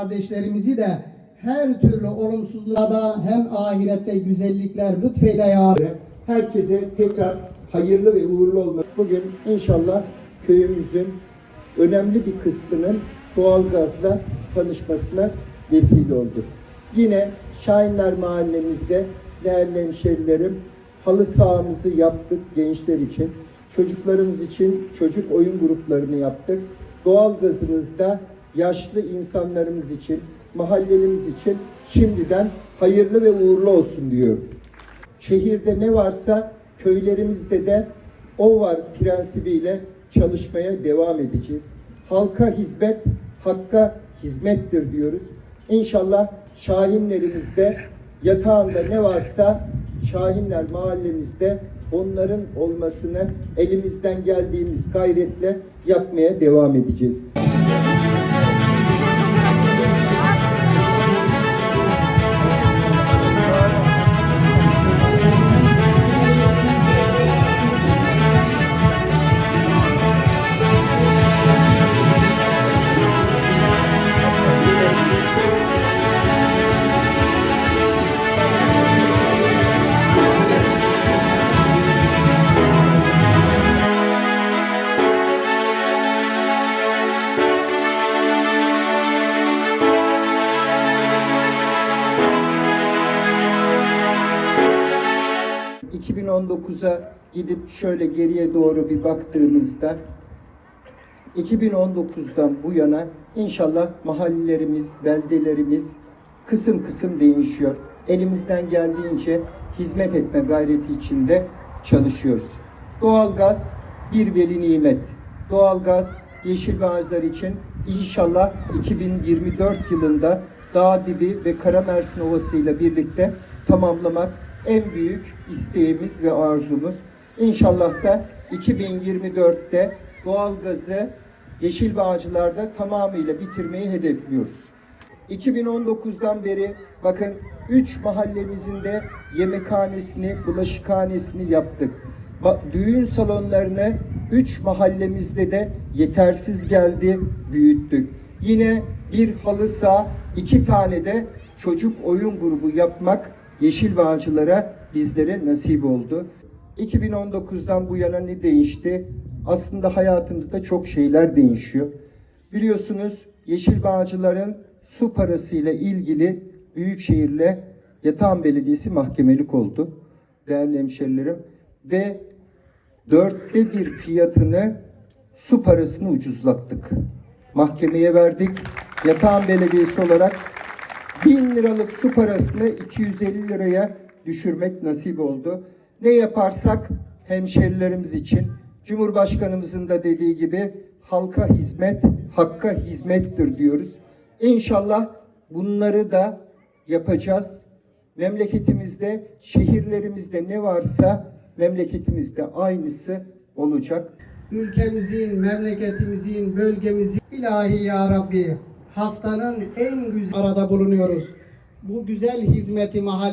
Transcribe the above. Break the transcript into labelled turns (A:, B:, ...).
A: kardeşlerimizi de her türlü olumsuzluğa da hem ahirette güzellikler lütfeyle ya.
B: Herkese tekrar hayırlı ve uğurlu olmak. Bugün inşallah köyümüzün önemli bir kısmının doğalgazla tanışmasına vesile olduk. Yine Şahinler Mahallemizde değerli hemşerilerim halı sahamızı yaptık gençler için. Çocuklarımız için çocuk oyun gruplarını yaptık. Doğalgazımızda yaşlı insanlarımız için, mahallelimiz için şimdiden hayırlı ve uğurlu olsun diyorum. Şehirde ne varsa köylerimizde de o var prensibiyle çalışmaya devam edeceğiz. Halka hizmet, hakka hizmettir diyoruz. İnşallah Şahinlerimizde yatağında ne varsa Şahinler mahallemizde onların olmasını elimizden geldiğimiz gayretle yapmaya devam edeceğiz. ...2019'a gidip şöyle geriye doğru bir baktığımızda... ...2019'dan bu yana inşallah mahallelerimiz, beldelerimiz kısım kısım değişiyor. Elimizden geldiğince hizmet etme gayreti içinde çalışıyoruz. Doğalgaz bir veli nimet. Doğalgaz yeşil ağaçlar için inşallah 2024 yılında Dağ Dibi ve Karamersin Ovası ile birlikte tamamlamak en büyük isteğimiz ve arzumuz. İnşallah da 2024'te doğalgazı Yeşil Bağcılar'da tamamıyla bitirmeyi hedefliyoruz. 2019'dan beri bakın 3 mahallemizin de yemekhanesini, bulaşıkhanesini yaptık. Düğün salonlarını 3 mahallemizde de yetersiz geldi, büyüttük. Yine bir halı saha, iki tane de çocuk oyun grubu yapmak Yeşil Bağcılar'a bizlere nasip oldu. 2019'dan bu yana ne değişti? Aslında hayatımızda çok şeyler değişiyor. Biliyorsunuz Yeşil Bağcılar'ın su parasıyla ilgili Büyükşehir'le Yatağan Belediyesi mahkemelik oldu. Değerli hemşerilerim. Ve dörtte bir fiyatını su parasını ucuzlattık. Mahkemeye verdik. Yatağan Belediyesi olarak 1000 liralık su parasını 250 liraya düşürmek nasip oldu. Ne yaparsak hemşerilerimiz için Cumhurbaşkanımızın da dediği gibi halka hizmet, hakka hizmettir diyoruz. İnşallah bunları da yapacağız. Memleketimizde, şehirlerimizde ne varsa memleketimizde aynısı olacak.
A: Ülkemizin, memleketimizin, bölgemizin ilahi ya Rabbi haftanın en güzel arada bulunuyoruz. Bu güzel hizmeti mahal